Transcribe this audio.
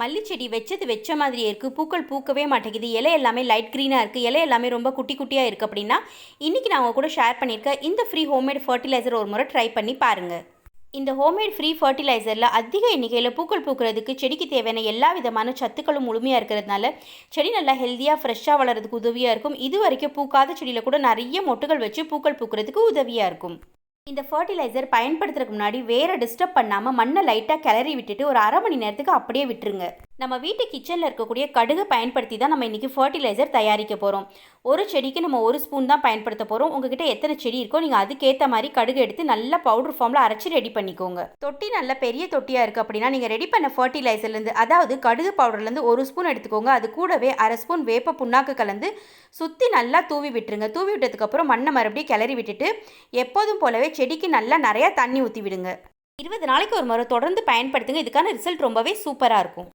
மல்லி செடி வச்சது வச்ச மாதிரியே இருக்குது பூக்கள் பூக்கவே மாட்டேங்குது. இலை எல்லாமே லைட் க்ரீனாக இருக்குது இலை எல்லாமே ரொம்ப குட்டி குட்டியாக இருக்குது அப்படின்னா இன்றைக்கி நான் உங்கள் கூட ஷேர் பண்ணியிருக்கேன் இந்த ஃப்ரீ ஹோம்மேட் ஃபர்டிலைசர் ஒரு முறை ட்ரை பண்ணி பாருங்கள் இந்த ஹோம்மேட் ஃப்ரீ ஃபர்டிலைசரில் அதிக எண்ணிக்கையில் பூக்கள் பூக்கிறதுக்கு செடிக்கு தேவையான எல்லா விதமான சத்துக்களும் முழுமையாக இருக்கிறதுனால செடி நல்லா ஹெல்த்தியாக ஃப்ரெஷ்ஷாக வளர்கிறதுக்கு உதவியாக இருக்கும். இது வரைக்கும் பூக்காத செடியில் கூட நிறைய மொட்டுகள் வச்சு பூக்கள் பூக்கிறதுக்கு உதவியாக இருக்கும். இந்த ஃபர்டிலைசர் பயன்படுத்துறதுக்கு முன்னாடி வேற டிஸ்டர்ப் பண்ணாமல் மண்ணை லைட்டாக கிளறி விட்டுட்டு ஒரு அரை மணி நேரத்துக்கு அப்படியே விட்டுருங்க. நம்ம வீட்டு கிச்சனில் இருக்கக்கூடிய கடுகு பயன்படுத்தி தான் நம்ம இன்றைக்கி ஃபர்டிலைசர் தயாரிக்க போகிறோம் ஒரு செடிக்கு நம்ம ஒரு ஸ்பூன் தான் பயன்படுத்த போகிறோம் உங்ககிட்ட எத்தனை செடி இருக்கோ நீங்கள் அதுக்கேற்ற மாதிரி கடுகு எடுத்து நல்லா பவுடர் ஃபார்மில் அரைச்சி ரெடி பண்ணிக்கோங்க. தொட்டி நல்ல பெரிய தொட்டியாக இருக்குது அப்படின்னா நீங்கள் ரெடி பண்ண ஃபர்டிலைசர்லேருந்து அதாவது கடுகு பவுடர்லேருந்து ஒரு ஸ்பூன் எடுத்துக்கோங்க. அது கூடவே அரை ஸ்பூன் வேப்ப புண்ணாக்கு கலந்து சுற்றி நல்லா தூவி விட்டுருங்க. தூவி விட்டதுக்கப்புறம் மண்ணை மறுபடியும் கிளறி விட்டுட்டு எப்போதும் போலவே செடிக்கு நல்லா நிறையா தண்ணி ஊற்றி விடுங்க. இருபது நாளைக்கு ஒரு முறை தொடர்ந்து பயன்படுத்துங்க. இதுக்கான ரிசல்ட் ரொம்பவே சூப்பராக இருக்கும்.